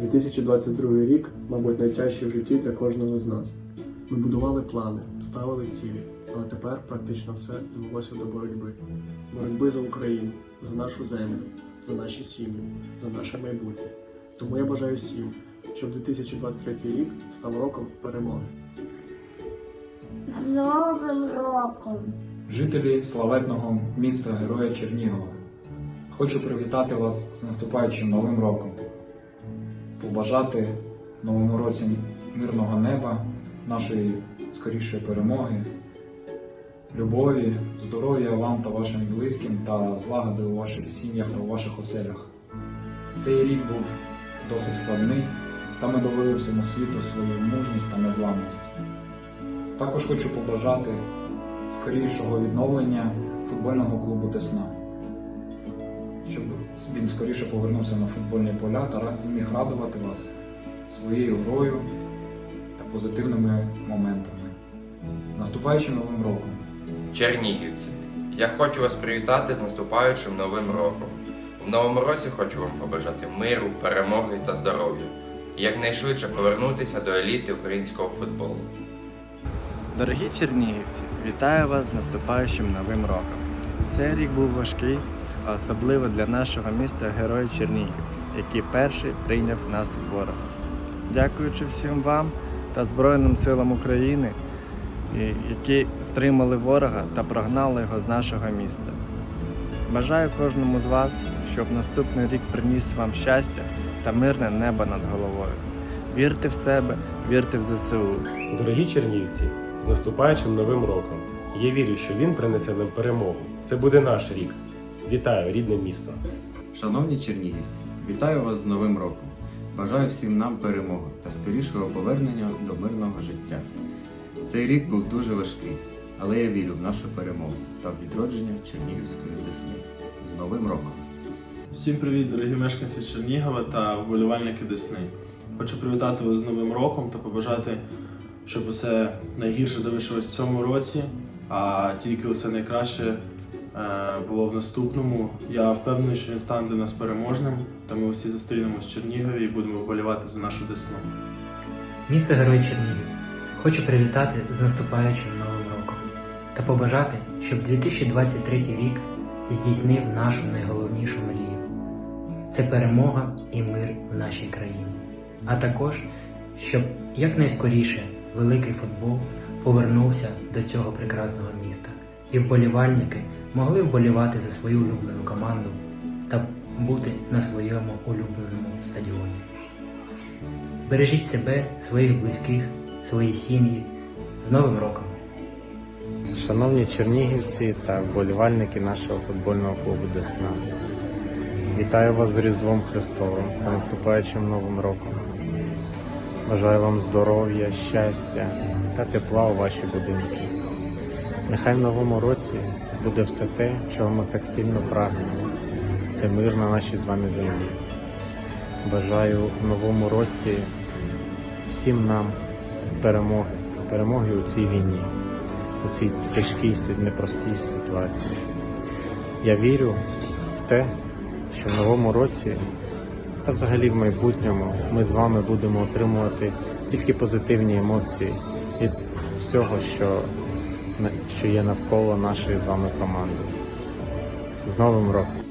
2022 рік, мабуть, найтяжчий в житті для кожного з нас. Ми будували плани, ставили цілі, але тепер практично все звелося до боротьби. Боротьби за Україну, за нашу землю, за наші сім'ї, за наше майбутнє. Тому я бажаю всім, щоб 2023 рік став роком перемоги. З Новим роком! Жителі славетного міста Героя Чернігова. Хочу привітати вас з наступаючим новим роком, побажати новому році мирного неба, нашої скорішої перемоги, любові, здоров'я вам та вашим близьким та злагоди у ваших сім'ях та у ваших оселях. Цей рік був досить складний, та ми довели всьому світу свою мужність та незламність. Також хочу побажати скорішого відновлення футбольного клубу Десна, він скоріше повернувся на футбольні поля та зміг радувати вас своєю грою та позитивними моментами. Наступаючим новим роком! Чернігівці, я хочу вас привітати з наступаючим новим роком. В новому році хочу вам побажати миру, перемоги та здоров'я. І якнайшвидше повернутися до еліти українського футболу. Дорогі чернігівці, вітаю вас з наступаючим новим роком. Цей рік був важкий, а особливо для нашого міста Герой Чернігів, який перший прийняв наступ ворога. Дякуючи всім вам та Збройним силам України, які стримали ворога та прогнали його з нашого міста. Бажаю кожному з вас, щоб наступний рік приніс вам щастя та мирне небо над головою. Вірте в себе, вірте в ЗСУ. Дорогі чернігівці, з наступаючим новим роком. Я вірю, що він принесе нам перемогу. Це буде наш рік. Вітаю, рідне місто! Шановні чернігівці, вітаю вас з Новим роком. Бажаю всім нам перемоги та скорішого повернення до мирного життя. Цей рік був дуже важкий, але я вірю в нашу перемогу та в відродження Чернігівської Десни. З Новим роком! Всім привіт, дорогі мешканці Чернігова та вболівальники Десни. Хочу привітати вас з Новим роком та побажати, щоб усе найгірше завершилось в цьому році, а тільки усе найкраще було в наступному. Я впевнений, що він стане для нас переможним, та ми всі зустрінемось в Чернігові і будемо вболівати за нашу Десну. Місто Герой Чернігів. Хочу привітати з наступаючим новим роком та побажати, щоб 2023 рік здійснив нашу найголовнішу мрію. Це перемога і мир в нашій країні. А також, щоб якнайскоріше великий футбол повернувся до цього прекрасного міста, і вболівальники могли вболівати за свою улюблену команду та бути на своєму улюбленому стадіоні. Бережіть себе, своїх близьких, свої сім'ї. З Новим роком! Шановні чернігівці та вболівальники нашого футбольного клубу Десна. Вітаю вас з Різдвом Христовим та наступаючим Новим роком. Бажаю вам здоров'я, щастя та тепла у ваші будинки. Нехай в новому році буде все те, чого ми так сильно прагнемо. Це мир на нашій з вами землі. Бажаю в новому році всім нам перемоги, перемоги у цій війні у цій тяжкій непростій ситуації. Я вірю в те, що в новому році та взагалі в майбутньому ми з вами будемо отримувати тільки позитивні емоції від всього, що, що є навколо нашої з вами команди. З Новим роком!